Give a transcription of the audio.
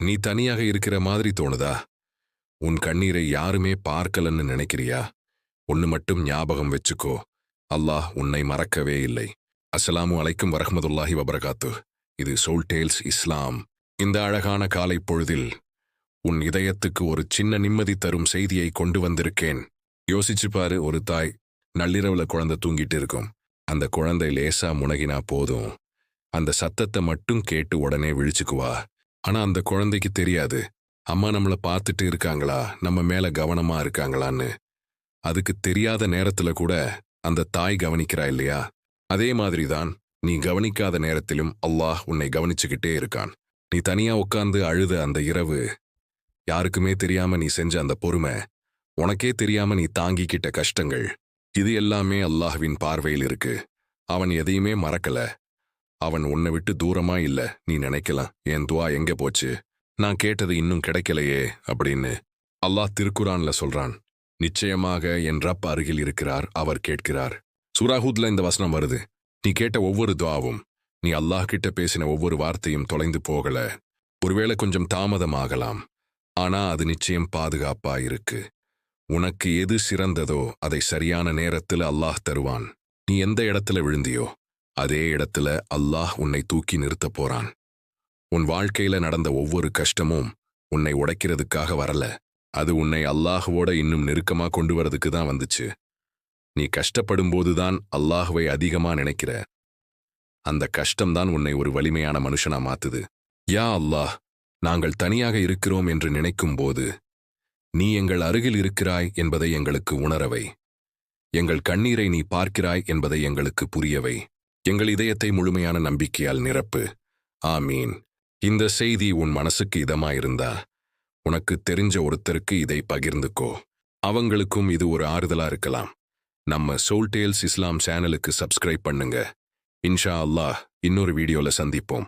நீ தனியாக இருக்கிற மாதிரி தோணுதா? உன் கண்ணீரை யாருமே பார்க்கலன்னு நினைக்கிறியா? ஒன்னு மட்டும் ஞாபகம் வச்சுக்கோ. அல்லாஹ் உன்னை மறக்கவே இல்லை. அஸ்லாமு அலைக்கும் வரஹமதுல்லாஹி வபரகாத்து. இது சோல் டேல்ஸ் இஸ்லாம். இந்த அழகான காலை பொழுதில் உன் இதயத்துக்கு ஒரு சின்ன நிம்மதி தரும் செய்தியை கொண்டு வந்திருக்கேன். யோசிச்சு பாரு ஒரு தாய் நள்ளிரவுல குழந்தை தூங்கிட்டு இருக்கும். அந்த குழந்தை லேசா முனகினா போதும். அந்த சத்தத்தை மட்டும் கேட்டு உடனே விழிச்சுக்குவா. ஆனா அந்த குழந்தைக்கு தெரியாது. அம்மா நம்மளை பார்த்துட்டு இருக்காங்களா? நம்ம மேல கவனமா இருக்காங்களான்னு. அதுக்கு தெரியாத நேரத்துல கூட அந்த தாய் கவனிக்கிறா இல்லையா? அதே மாதிரிதான் நீ கவனிக்காத நேரத்திலும் அல்லாஹ் உன்னை கவனிச்சுக்கிட்டே இருக்கான். நீ தனியா உட்கார்ந்து அழுத அந்த இரவு யாருக்குமே தெரியாம நீ செஞ்ச அந்த பொறுமை உனக்கே தெரியாம நீ தாங்கிக்கிட்ட கஷ்டங்கள் இது எல்லாமே அல்லாஹ்வின் பார்வையில் இருக்கு. அவன் எதையுமே மறக்கல. அவன் உன்னை விட்டு தூரமா இல்ல நீ நினைக்கலாம். என் துவா எங்க போச்சு? நான் கேட்டது இன்னும் கிடைக்கலையே அப்படின்னு அல்லாஹ் திருக்குரான்ல சொல்றான். நிச்சயமாக என் ரப் அருகில் இருக்கிறார் அவர் கேட்கிறார். சுராஹூத்ல இந்த வசனம் வருது. நீ கேட்ட ஒவ்வொரு துவாவும் நீ அல்லாஹ் கிட்ட பேசின ஒவ்வொரு வார்த்தையும் தொலைந்து போகல. ஒருவேளை கொஞ்சம் தாமதமாகலாம். ஆனா அது நிச்சயம் பாதுகாப்பா இருக்கு. உனக்கு எது சிறந்ததோ அதை சரியான நேரத்துல அல்லாஹ் தருவான். நீ எந்த இடத்துல விழுந்தியோ அதே இடத்துல அல்லாஹ் உன்னை தூக்கி நிறுத்தப் போறான். உன் வாழ்க்கையில நடந்த ஒவ்வொரு கஷ்டமும் உன்னை உடைக்கிறதுக்காக வரல. அது உன்னை அல்லாஹுவோட இன்னும் நெருக்கமா கொண்டு வரதுக்கு தான் வந்துச்சு. நீ கஷ்டப்படும் போதுதான் அல்லாஹுவை அதிகமா நினைக்கிற. அந்த கஷ்டம்தான் உன்னை ஒரு வலிமையான மனுஷனா மாத்துது. யா அல்லாஹ் நாங்கள் தனியாக இருக்கிறோம் என்று நினைக்கும் போது நீ எங்கள் அருகில் இருக்கிறாய் என்பதை எங்களுக்கு உணரவை. எங்கள் கண்ணீரை நீ பார்க்கிறாய் என்பதை எங்களுக்கு புரியவை. எங்கள் இதயத்தை முழுமையான நம்பிக்கையால் நிரப்பு. ஆமீன். இந்த செய்தி உன் மனசுக்கு இதமாயிருந்தா உனக்கு தெரிஞ்ச ஒருத்தருக்கு இதை பகிர்ந்துக்கோ. அவங்களுக்கும் இது ஒரு ஆறுதலா இருக்கலாம். நம்ம சோல்டேல்ஸ் இஸ்லாம் சேனலுக்கு சப்ஸ்கிரைப் பண்ணுங்க. இன்ஷா அல்லாஹ் இன்னொரு வீடியோல சந்திப்போம்.